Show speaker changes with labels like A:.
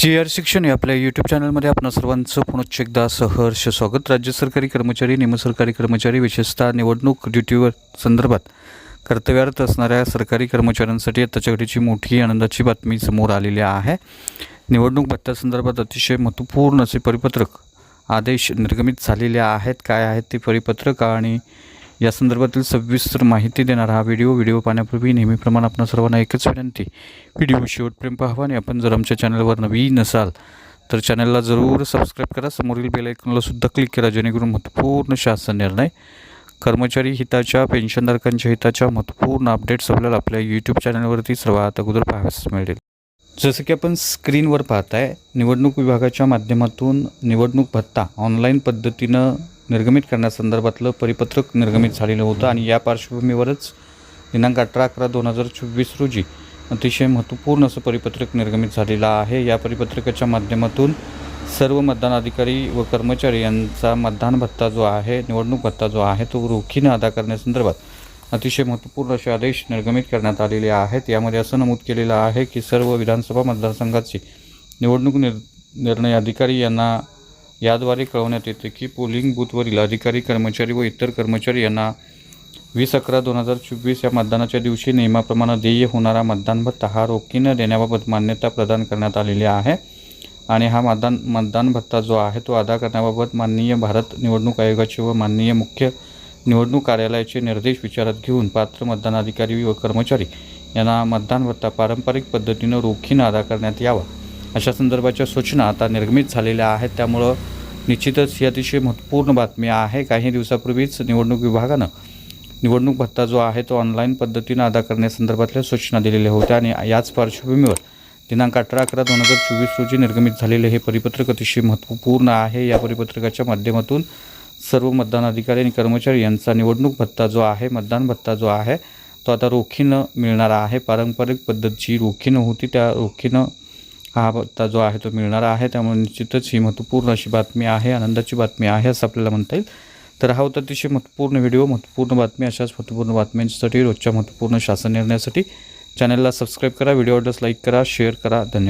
A: जी R शिक्षण या आपल्या यूट्यूब चॅनलमध्ये आपणा सर्वांचं पुनश्च एकदा सहर्ष स्वागत. राज्य सरकारी कर्मचारी निमसरकारी कर्मचारी विशेषतः निवडणूक ड्युटीवर संदर्भात कर्तव्यार्थ असणाऱ्या सरकारी कर्मचाऱ्यांसाठी आताच्या घडीची मोठी आनंदाची बातमी समोर आलेली आहे. निवडणूक भत्त्यासंदर्भात अतिशय महत्त्वपूर्ण असे परिपत्रक आदेश निर्गमित झालेले आहेत. काय आहेत ते परिपत्रक आणि या संदर्भातील सविस्तर माहिती देणारा हा व्हिडिओ व्हिडिओ पाहण्यापूर्वी नेहमीप्रमाणे आपण सर्वांना एकच विनंती. व्हिडिओ शेवटप्रेम पाहावा आणि आपण जर आमच्या चॅनलवर नवीन नसाल तर चॅनलला जरूर सबस्क्राईब करा. समोरील बेलायकनला सुद्धा क्लिक करा जेणेकरून महत्त्वपूर्ण शासन निर्णय कर्मचारी हिताच्या पेन्शनधारकांच्या हिताच्या महत्त्वपूर्ण अपडेट्स आपल्याला आपल्या यूट्यूब चॅनलवरती सर्वात अगोदर पाहावयास मिळेल जसं की आपण स्क्रीनवर पाहताय निवडणूक विभागाच्या माध्यमातून निवडणूक भत्ता ऑनलाईन पद्धतीनं निर्गमित करण्यासंदर्भातलं परिपत्रक निर्गमित झालेलं होतं आणि या पार्श्वभूमीवरच दिनांक अठरा अकरा दोन हजार चोवीस रोजी अतिशय महत्त्वपूर्ण असं परिपत्रक निर्गमित झालेलं आहे. या परिपत्रकाच्या माध्यमातून सर्व मतदान अधिकारी व कर्मचारी यांचा मतदान भत्ता जो आहे निवडणूक भत्ता जो आहे तो रोखीनं अदा करण्यासंदर्भात अतिशय महत्त्वपूर्ण असे आदेश निर्गमित करण्यात आलेले आहेत. यामध्ये असं नमूद केलेलं आहे की सर्व विधानसभा मतदारसंघाचे निवडणूक निर निर्णय अधिकारी यांना याद्वारे कळवण्यात येते की पोलिंग बूथवरील अधिकारी कर्मचारी व इतर कर्मचारी यांना वीस अकरा दोन हजार चोवीस या मतदानाच्या दिवशी नियमाप्रमाणे देय होणारा मतदान भत्ता हा रोखीनं देण्याबाबत मान्यता प्रदान करण्यात आलेली आहे. आणि हा मतदान मतदान भत्ता जो आहे तो अदा करण्याबाबत माननीय भारत निवडणूक आयोगाचे व माननीय मुख्य निवडणूक कार्यालयाचे निर्देश विचारात घेऊन पात्र मतदान अधिकारी व कर्मचारी यांना मतदान भत्ता पारंपरिक पद्धतीनं रोखीनं अदा करण्यात यावा. अशा संदर्भाच्या सूचना आता निर्गमित झालेल्या आहेत. त्यामुळं निश्चितच ही अतिशय महत्त्वपूर्ण बातमी आहे. काही दिवसापूर्वीच निवडणूक विभागानं निवडणूक भत्ता जो आहे तो ऑनलाईन पद्धतीनं अदा करण्यासंदर्भातल्या सूचना दिलेल्या होत्या आणि याच पार्श्वभूमीवर दिनांक अठरा अकरा दोन हजार चोवीस रोजी निर्गमित झालेले हे परिपत्रक अतिशय महत्त्वपूर्ण आहे. या परिपत्रकाच्या माध्यमातून सर्व मतदान अधिकारी आणि कर्मचारी यांचा निवडणूक भत्ता जो आहे मतदान भत्ता जो आहे तो आता रोखीनं मिळणार आहे. पारंपरिक पद्धत जी रोखीनं होती. त्या रोखीनं हा भत्ता जो आहे तो मिळणार आहे. त्यामुळे निश्चितच ही महत्त्वपूर्ण अशी बातमी आहे आनंदाची बातमी आहे असं आपल्याला म्हणता येईल. तर हा होता अतिशय महत्त्वपूर्ण व्हिडिओ महत्त्वपूर्ण बातमी अशाच महत्त्वपूर्ण बातम्यांसाठी रोजच्या महत्त्वपूर्ण शासन निर्णयासाठी चॅनलला सबस्क्राईब करा व्हिडिओ लाईक करा शेअर करा. धन्यवाद.